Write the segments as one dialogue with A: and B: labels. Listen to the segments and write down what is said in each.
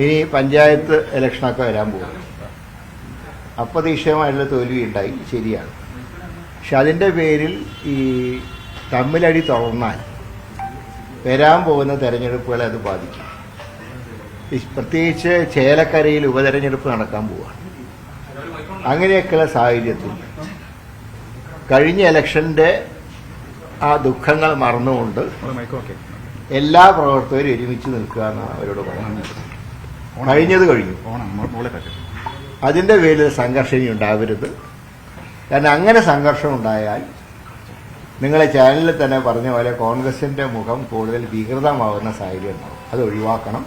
A: ഇനി പഞ്ചായത്ത് ഇലക്ഷനൊക്കെ വരാൻ പോകും. അപ്രതീക്ഷിതമായിട്ടുള്ള തോൽവി ഉണ്ടായി. ശരിയാണ്. പക്ഷെ അതിന്റെ പേരിൽ ഈ തമ്മിലടി തുടർന്നാൽ വരാൻ പോകുന്ന തെരഞ്ഞെടുപ്പുകളെ അത് ബാധിക്കും. പ്രത്യേകിച്ച് ചേലക്കരയിൽ ഉപതെരഞ്ഞെടുപ്പ് നടക്കാൻ പോവുകയാണ് അങ്ങനെയൊക്കെയുള്ള സാഹചര്യത്തിൽ കഴിഞ്ഞ ഇലക്ഷന്റെ ആ ദുഃഖങ്ങൾ മറന്നുകൊണ്ട് എല്ലാ പ്രവർത്തകരും ഒരുമിച്ച് നിൽക്കുക എന്നാണ് അവരോട് പറയുന്നത് കഴിഞ്ഞത് കഴിഞ്ഞു. അതിന്റെ പേരിൽ സംഘർഷം ഇനി ഉണ്ടാവരുത്. കാരണം അങ്ങനെ സംഘർഷം ഉണ്ടായാൽ നിങ്ങളെ ചാനലിൽ തന്നെ പറഞ്ഞ പോലെ കോൺഗ്രസിന്റെ മുഖം കൂടുതൽ വികൃതമാവുന്ന സാഹചര്യം ഉണ്ടാവും. അത് ഒഴിവാക്കണം.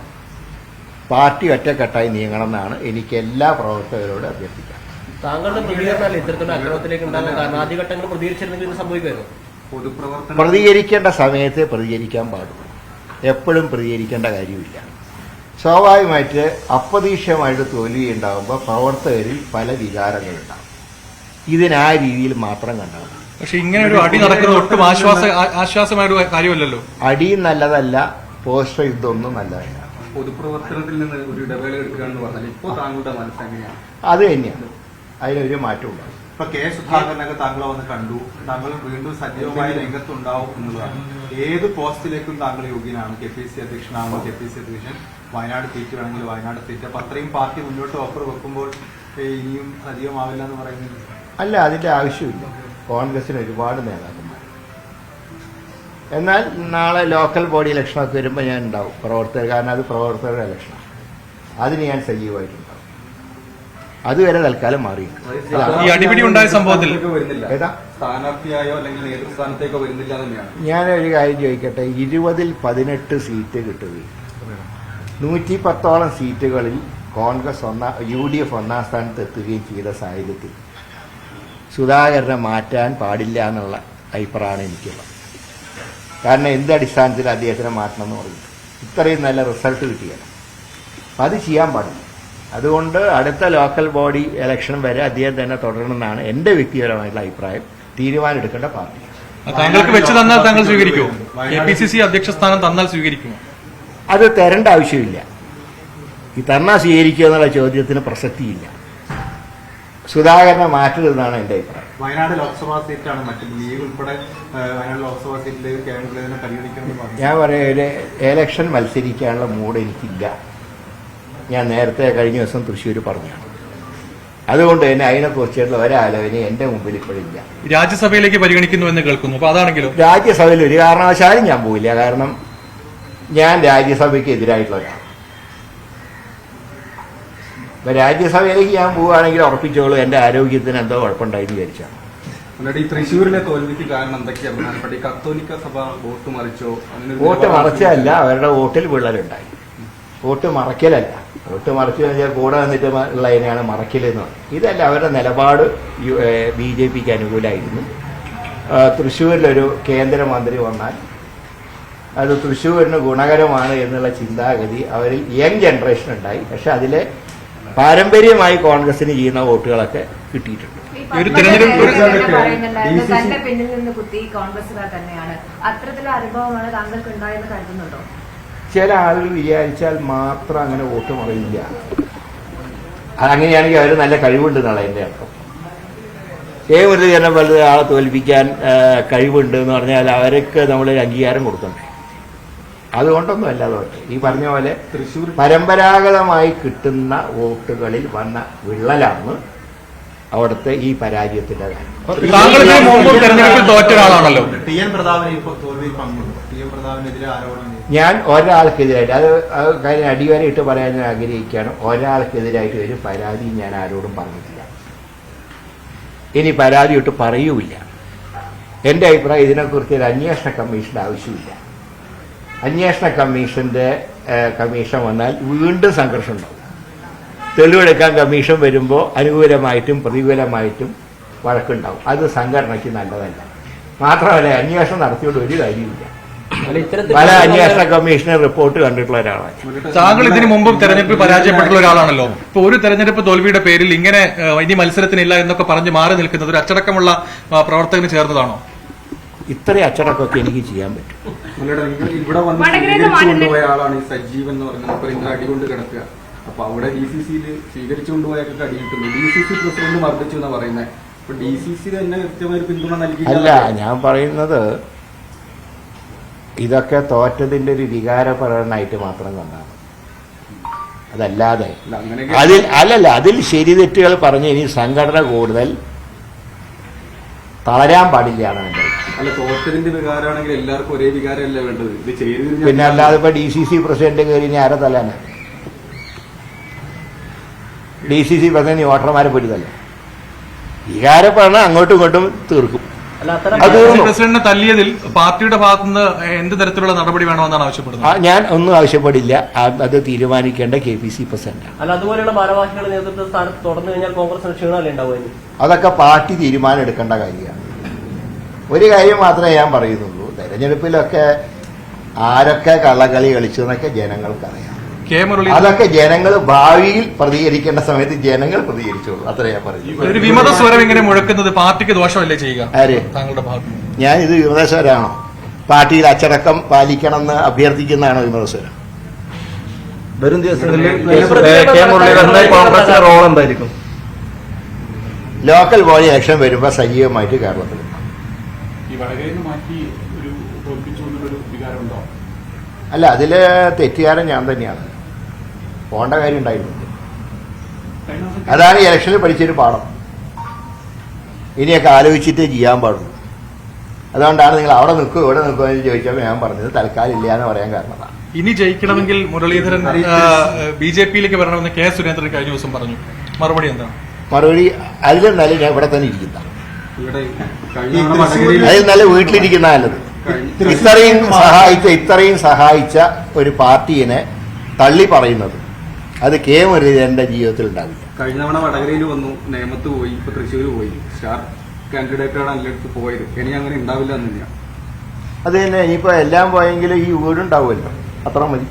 A: പാർട്ടി ഒറ്റക്കെട്ടായി നീങ്ങണം എന്നാണ് എനിക്ക് എല്ലാ പ്രവർത്തകരോട് അഭ്യർത്ഥിക്കാം.
B: താങ്കളുടെ പ്രതികരണമല്ലേ ഇത്തരത്തിലുള്ള അക്രമത്തിലേക്ക് ഉണ്ടാകാൻ കാരണം ആദ്യഘട്ടങ്ങൾ പ്രതികരിച്ചിരുന്നെങ്കിൽ ഇത് സംഭവിക്കുമായിരുന്നു.
C: പൊതുപ്രവർത്തനം
A: പ്രതികരിക്കേണ്ട സമയത്ത് പ്രതികരിക്കാൻ പാടുള്ളൂ. എപ്പോഴും പ്രതികരിക്കേണ്ട കാര്യമില്ല. സ്വാഭാവികമായിട്ട് അപ്രതീക്ഷിതമായിട്ട് തോൽവി ഉണ്ടാകുമ്പോൾ പ്രവർത്തകരിൽ പല വികാരങ്ങളുണ്ടാകും. ഇതിനാ രീതിയിൽ മാത്രം കണ്ടാൽ മതി.
D: പക്ഷെ ഇങ്ങനെ ഒരു അടി നടക്കുന്നത് ഒട്ടും ആശ്വാസ ആശ്വാസമായ ഒരു കാര്യമല്ലല്ലോ?
A: അടി നല്ലതല്ല പോസ്റ്റർ യുദ്ധമൊന്നും നല്ലതല്ല.
C: പൊതുപ്രവർത്തനത്തിൽ നിന്ന് ഒരു ഇടവേള എടുക്കുകയാണെന്ന് പറഞ്ഞാൽ ഇപ്പോൾ താങ്കളുടെ മനസ്സ് എങ്ങനെയാണ്?
A: അത് തന്നെയാണ്. അതിനൊരു മാറ്റം ഉണ്ടാകും
E: ഇപ്പൊ കെ സുധാകരനൊക്കെ താങ്കളെ വന്ന് കണ്ടു. താങ്കൾ വീണ്ടും സജീവമായ രംഗത്തുണ്ടാവും എന്നുള്ളതാണ്. ഏത് പോസ്റ്റിലേക്കും താങ്കൾ യോഗ്യനാണ്. കെ പി സി അധ്യക്ഷനാകുമ്പോൾ കെ പി സി അധ്യക്ഷൻ. വയനാട് സീറ്റ് വേണമെങ്കിൽ വയനാട് സീറ്റ്. അപ്പൊ അത്രയും പാർട്ടി മുന്നോട്ട് ഓഫർ വെക്കുമ്പോൾ ഇനിയും സജീവമാവില്ല എന്ന് പറയുന്നത്?
A: അല്ല അതിന്റെ ആവശ്യമില്ല. കോൺഗ്രസിന് ഒരുപാട് നേതാക്കന്മാർ. എന്നാൽ നാളെ ലോക്കൽ ബോഡി ഇലക്ഷനൊക്കെ വരുമ്പോൾ ഞാൻ ഉണ്ടാവും. പ്രവർത്തകർ കാരണം അത് പ്രവർത്തകരുടെ ഇലക്ഷനാണ് അതിന് ഞാൻ സജീവമായിട്ടുണ്ടാവും അതുവരെ തൽക്കാലം മാറി.
D: ഈ അടിപിടി ഉണ്ടായ സംഭവത്തിൽ.
C: ഞാൻ
A: ഒരു കാര്യം ചോദിക്കട്ടെ ഇരുപതിൽ പതിനെട്ട് സീറ്റ് കിട്ടുകയും നൂറ്റി പത്തോളം സീറ്റുകളിൽ കോൺഗ്രസ് ഒന്നാം യു ഡി എഫ് ഒന്നാം സ്ഥാനത്ത് എത്തുകയും ചെയ്ത സാഹചര്യത്തിൽ സുധാകരനെ മാറ്റാൻ പാടില്ല എന്നുള്ള അഭിപ്രായമാണ് എനിക്കുള്ളത്. കാരണം എന്ത് അടിസ്ഥാനത്തിൽ അദ്ദേഹത്തിനെ മാറ്റണം എന്ന് പറഞ്ഞു ഇത്രയും നല്ല റിസൾട്ട് കിട്ടിയാണ് അത് ചെയ്യാൻ പാടില്ല. അതുകൊണ്ട് അടുത്ത ലോക്കൽ ബോഡി ഇലക്ഷൻ വരെ അദ്ദേഹം തന്നെ തുടരണമെന്നാണ് എന്റെ വ്യക്തിപരമായിട്ടുള്ള അഭിപ്രായം. തീരുമാനമെടുക്കേണ്ട പാർട്ടി.
D: താങ്കൾക്ക് വെച്ച് തന്നാൽ താങ്കൾ സ്വീകരിക്കുമോ? കെ പി സി സി അധ്യക്ഷ സ്ഥാനം തന്നാൽ സ്വീകരിക്കുമോ?
A: അത് തരേണ്ട ആവശ്യമില്ല. ഈ തന്നാൽ സ്വീകരിക്കുക എന്നുള്ള ചോദ്യത്തിന് പ്രസക്തിയില്ല. സുധാകരനെ മാറ്റരുതെന്നാണ് എന്റെ അഭിപ്രായം.
E: വയനാട് ലോക്സഭാ സീറ്റാണ് മറ്റു ലീഗ് ഉൾപ്പെടെ വയനാട് ലോക്സഭാ സീറ്റിലേക്ക് കേരളത്തിലെ പരിഗണിക്കണമെന്ന് പറഞ്ഞു.
A: ഞാൻ പറയാം ഒരു എലക്ഷൻ മത്സരിക്കാനുള്ള മൂഡ് എനിക്കില്ല. ഞാൻ നേരത്തെ കഴിഞ്ഞ ദിവസം തൃശ്ശൂർ പറഞ്ഞാണ് അതുകൊണ്ട് തന്നെ അതിനെക്കുറിച്ചുള്ള ഒരാലോചന എന്റെ മുമ്പിൽ ഇപ്പോഴില്ല
D: രാജ്യസഭയിലേക്ക് പരിഗണിക്കുന്നു എന്ന് കേൾക്കുന്നു. അപ്പൊ അതാണെങ്കിലും?
A: രാജ്യസഭയിൽ ഒരു കാരണവശാലും ഞാൻ പോയില്ല. കാരണം ഞാൻ രാജ്യസഭയ്ക്ക് എതിരായിട്ടുള്ള ഒരാളാണ്. ഇപ്പൊ രാജ്യസഭയിലേക്ക് ഞാൻ പോവുകയാണെങ്കിൽ ഉറപ്പിച്ചോളൂ എന്റെ ആരോഗ്യത്തിന് എന്തോ കുഴപ്പമുണ്ടായെന്ന് വിചാരിച്ചാണ്
C: എന്നിട്ട് ഈ തൃശ്ശൂരിലെ തോൽവിക്ക് കാരണം എന്തൊക്കെയാണ് പ്രധാനപ്പെട്ട ഈ കത്തോലിക്ക സഭ വോട്ട് മറിച്ചോ? അങ്ങനെ
A: വോട്ട് മറച്ചല്ല അവരുടെ വോട്ടിൽ വിള്ളലുണ്ടായി. വോട്ട് മറയ്ക്കലല്ല. വോട്ട് മറച്ചു കഴിഞ്ഞാൽ കൂടെ വന്നിട്ട് മ- ഉള്ളതിനെയാണ് മറക്കില്ലെന്ന് ഇതല്ല അവരുടെ നിലപാട് ബി ജെ പിക്ക് അനുകൂലമായിരുന്നു തൃശ്ശൂരിലൊരു കേന്ദ്രമന്ത്രി വന്നാൽ അത് തൃശ്ശൂരിന് ഗുണകരമാണ് എന്നുള്ള ചിന്താഗതി അവരിൽ യങ് ജനറേഷൻ ഉണ്ടായി പക്ഷെ അതിലെ പാരമ്പര്യമായി കോൺഗ്രസിന് ചെയ്യുന്ന വോട്ടുകളൊക്കെ കിട്ടിയിട്ടുണ്ട്.
D: ഒരു തിരഞ്ഞെടുപ്പ് ഒരു-
F: പറയുന്നുണ്ടായിരുന്നു തന്റെ പിന്നിൽ നിന്ന് കുത്തി കോൺഗ്രസുകാർ തന്നെയാണ്. അത്തരത്തിലുള്ള അനുഭവമാണ് താങ്കൾക്ക് ഉണ്ടായെന്ന് കരുതുന്നുണ്ടോ?
A: ചില ആളുകൾ വിചാരിച്ചാൽ മാത്രം അങ്ങനെ വോട്ട് മറിയില്ല. അതങ്ങനെയാണെങ്കിൽ അവർ നല്ല കഴിവുണ്ട് എന്നാണ് എന്റെ അർത്ഥം. കെ മുരളീധരനെ വലുത് ആളെ തോൽപ്പിക്കാൻ കഴിവുണ്ട് എന്ന് പറഞ്ഞാൽ അവർക്ക് നമ്മൾ അംഗീകാരം കൊടുക്കണ്ടേ അതുകൊണ്ടൊന്നും അല്ല തോട്ടെ ഈ പറഞ്ഞ പോലെ
C: തൃശ്ശൂർ
A: പരമ്പരാഗതമായി കിട്ടുന്ന വോട്ടുകളിൽ വന്ന വിള്ളലാണ് അവിടുത്തെ ഈ പരാജയത്തിന്റെ കാരണം.
D: താങ്കൾ ഇതിന് മുമ്പ് തെരഞ്ഞെടുപ്പിൽ തോറ്റ ഒരാളാണല്ലോ.
E: ടി എൻ പ്രതാപന് ഇപ്പോൾ തോൽവിയിൽ പങ്കുണ്ട്. ടി എൻ പ്രതാപനെതിരെ ആരോപണം
A: ഞാൻ ഒരാൾക്കെതിരായിട്ട് അത് അത് കാര്യം അടിവരയിട്ട് പറയാൻ ഞാൻ ആഗ്രഹിക്കുകയാണ്. ഒരാൾക്കെതിരായിട്ട് ഒരു പരാതി ഞാൻ ആരോടും പറഞ്ഞിട്ടില്ല. ഇനി പരാതി ഇട്ട് പറയൂല്ല. എന്റെ അഭിപ്രായം ഇതിനെക്കുറിച്ച് ഒരു അന്വേഷണ കമ്മീഷന്റെ ആവശ്യമില്ല. അന്വേഷണ കമ്മീഷന്റെ കമ്മീഷൻ വന്നാൽ വീണ്ടും സംഘർഷം ഉണ്ടാവും. തെളിവെടുക്കാൻ കമ്മീഷൻ വരുമ്പോൾ അനുകൂലമായിട്ടും പ്രതികൂലമായിട്ടും വഴക്കുണ്ടാവും. അത് സംഘടനയ്ക്ക് നല്ലതല്ല. മാത്രമല്ല അന്വേഷണം നടത്തിയോണ്ട് ഒരു കാര്യമില്ല പല അന്വേഷണ കമ്മീഷനെ റിപ്പോർട്ട് കണ്ടിട്ടുള്ള ഒരാളാണ്.
D: താങ്കൾ ഇതിനു മുമ്പും തെരഞ്ഞെടുപ്പിൽ പരാജയപ്പെട്ടുള്ള ഒരാളാണല്ലോ. ഇപ്പൊ ഒരു തെരഞ്ഞെടുപ്പ് തോൽവിയുടെ പേരിൽ ഇങ്ങനെ ഇനി മത്സരത്തിനില്ല എന്നൊക്കെ പറഞ്ഞ് മാറി നിൽക്കുന്നത് ഒരു അച്ചടക്കമുള്ള പ്രവർത്തകന് ചേർന്നതാണോ?
A: ഇത്രയും അച്ചടക്കമൊക്കെ എനിക്ക് ചെയ്യാൻ പറ്റും.
C: ഇവിടെ വന്ന് ആളാണ് ഈ എന്ന് അടികൊണ്ട് കിടക്കുക. അപ്പൊ അവിടെ ഡി സി സിയിൽ സ്വീകരിച്ചുകൊണ്ടുപോയൊക്കെ അടി കിട്ടുന്നു ഡി സി സി പ്രസിഡന്റ് മർദ്ദിച്ചു എന്നാ പറയുന്നത്
A: അല്ല ഞാൻ പറയുന്നത് ഇതൊക്കെ തോറ്റതിന്റെ ഒരു വികാരപരനായിട്ട് മാത്രം കണ്ടാണ്. അതല്ലാതെ അതിൽ അല്ലല്ല അതിൽ ശരി തെറ്റുകൾ പറഞ്ഞ് ഇനി സംഘടന കൂടുതൽ തളരാൻ പാടില്ല എന്നാണ്
C: അല്ല തോറ്റതിന്റെ വികാരമാണെങ്കിൽ എല്ലാവർക്കും ഒരേ വികാരമല്ല വേണ്ടത്? ഇത് ചെയ്തു
A: പിന്നെ അല്ലാതെ ഇപ്പൊ ഡി സി സി പ്രസിഡന്റ് കയറി ഇനി ആരെ തല്ലാന്? ഡി സി സി പ്രസിഡന്റ് വോട്ടർമാരെ പോയി വികാരപ്രകടനം അങ്ങോട്ടും ഇങ്ങോട്ടും തീർക്കും.
D: പ്രസിഡന്റിനെ തല്ലിയതിൽ പാർട്ടിയുടെ ഭാഗത്തുനിന്ന് എന്ത് തരത്തിലുള്ള നടപടി വേണമെന്നാണ് ആവശ്യപ്പെടുന്നത്?
A: ഞാൻ ഒന്നും ആവശ്യപ്പെടില്ല. അത് തീരുമാനിക്കേണ്ട കെ പി സി പ്രസിഡന്റാണ്.
B: അല്ല അതുപോലെയുള്ള ഭാരവാഹികളുടെ നേതൃത്വ സ്ഥാനത്ത് തുടർന്നു കഴിഞ്ഞാൽ കോൺഗ്രസിന് ക്ഷീണമല്ലേ ഉണ്ടാവുക ഇനി?
A: അതൊക്കെ പാർട്ടി തീരുമാനം എടുക്കേണ്ട കാര്യമാണ്. ഒരു കാര്യം മാത്രമേ ഞാൻ പറയുന്നുള്ളൂ. തെരഞ്ഞെടുപ്പിലൊക്കെ ആരൊക്കെ കള്ളക്കളി കളിച്ചു എന്നൊക്കെ ജനങ്ങൾക്കറിയാം.
D: കെ മുരളി
A: അതൊക്കെ ജനങ്ങൾ ഭാവിയിൽ പ്രതികരിക്കേണ്ട സമയത്ത് ജനങ്ങൾ പ്രതികരിച്ചോളൂ. അത്ര ഞാൻ പറഞ്ഞു
D: ഒരു വിമത സ്വരം ഇങ്ങനെ മുഴക്കുന്നത് പാർട്ടിക്ക് ദോഷമല്ലേ ചെയ്യുക?
A: ആര്?
D: താങ്കളുടെ ഭാഗത്ത്
A: ഞാൻ ഇത് വിമതസ്വരാണോ പാർട്ടിയിൽ അച്ചടക്കം പാലിക്കണം എന്ന് അഭ്യർത്ഥിക്കുന്നതാണോ വിമതസ്വരം
G: വരും ദിവസങ്ങളിൽ
B: പ്രതിപക്ഷ
G: കെ മുരളീധരന്റെ കോൺഗ്രസിന്റെ റോൾ എന്തായിരിക്കും?
A: ലോക്കൽ ബോഡി ആക്ഷൻ വരുമ്പോൾ സജീവമായിട്ട് കേരളത്തിൽ അല്ല അതിൽ തെറ്റുകാരൻ ഞാൻ തന്നെയാണ്. പോകേണ്ട കാര്യം ഉണ്ടായിരുന്നു. അതാണ് ഈ ഇലക്ഷനിൽ പഠിച്ചൊരു പാഠം. ഇനിയൊക്കെ ആലോചിച്ചിട്ടേ ചെയ്യാൻ പാടുള്ളൂ. അതുകൊണ്ടാണ് നിങ്ങൾ അവിടെ നിൽക്കുമോ ഇവിടെ നിൽക്കുമോ എന്ന് ചോദിച്ചപ്പോൾ ഞാൻ പറഞ്ഞത് തൽക്കാലം ഇല്ല എന്ന് പറയാൻ കാരണം അതാണ്.
D: ഇനി ജയിക്കണമെങ്കിൽ മുരളീധരൻ ബി ജെ പിയിലേക്ക് വരണമെന്ന് കെ സുരേന്ദ്രൻ കഴിഞ്ഞ ദിവസം പറഞ്ഞു. മറുപടി എന്താണ്
A: മറുപടി അതിലും നല്ല ഞാൻ ഇവിടെ തന്നെ ഇരിക്കുന്ന. അതിൽ നല്ല വീട്ടിലിരിക്കുന്ന നല്ലത്. ഇത്രയും സഹായിച്ച ഇത്രയും സഹായിച്ച ഒരു പാർട്ടിയെ തള്ളി പറയുന്നത് അത് കേവ എന്റെ ജീവിതത്തിൽ ഉണ്ടാവില്ല.
C: കഴിഞ്ഞ തവണ വടകരയിൽ വന്നു നേമത്ത് പോയി ഇപ്പൊ തൃശ്ശൂർ പോയി. സ്റ്റാർ കാൻഡിഡേറ്റാണ് എല്ലായിടത്ത് പോയത്. ഇനി അങ്ങനെ ഉണ്ടാവില്ല എന്നില്ല.
A: അത് തന്നെ ഇനിയിപ്പോ എല്ലാം പോയെങ്കിലും ഈ വീടുണ്ടാവുമല്ലോ. അത്ര മതി.